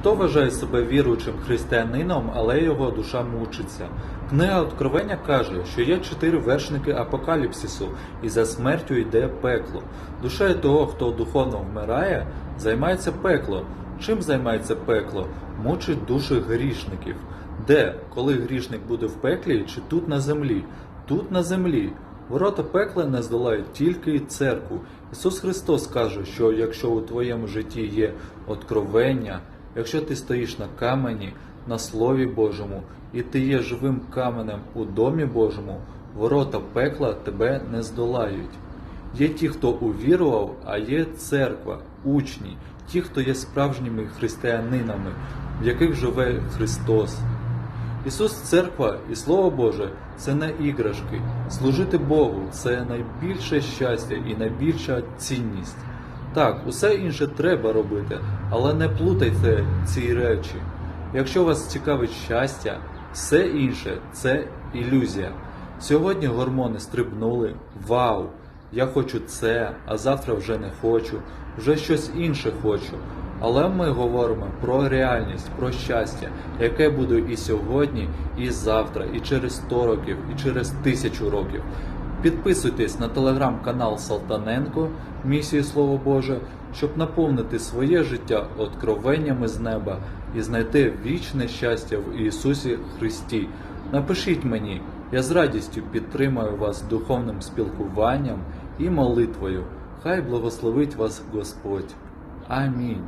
Хто вважає себе віруючим християнином, але його душа мучиться? Книга Откровення каже, що є чотири вершники апокаліпсису, і за смертю йде пекло. Душею того, хто духовно вмирає, займається пекло. Чим займається пекло? Мучить душі грішників. Де, коли грішник буде в пеклі, чи тут на землі? Тут на землі. Ворота пекла не здолають тільки церкву. Ісус Христос каже, що якщо у твоєму житті є откровення, якщо ти стоїш на камені, на Слові Божому, і ти є живим каменем у домі Божому, ворота пекла тебе не здолають. Є ті, хто увірував, а є церква, учні, ті, хто є справжніми християнинами, в яких живе Христос. Ісус, церква і Слово Боже це не іграшки. Служити Богу це найбільше щастя і найбільша цінність. Так, усе інше треба робити, але не плутайте ці речі. Якщо вас цікавить щастя, все інше це ілюзія. Сьогодні гормони стрибнули. Вау! Я хочу це, а завтра вже не хочу, вже щось інше хочу. Але ми говоримо про реальність, про щастя, яке буде і сьогодні, і завтра, і через 100 років, і через тисячу років. Підписуйтесь на телеграм-канал Салтаненко Місії Слово Боже, щоб наповнити своє життя откровеннями з неба і знайти вічне щастя в Ісусі Христі. Напишіть мені, я з радістю підтримаю вас духовним спілкуванням і молитвою. Хай благословить вас Господь. Амінь.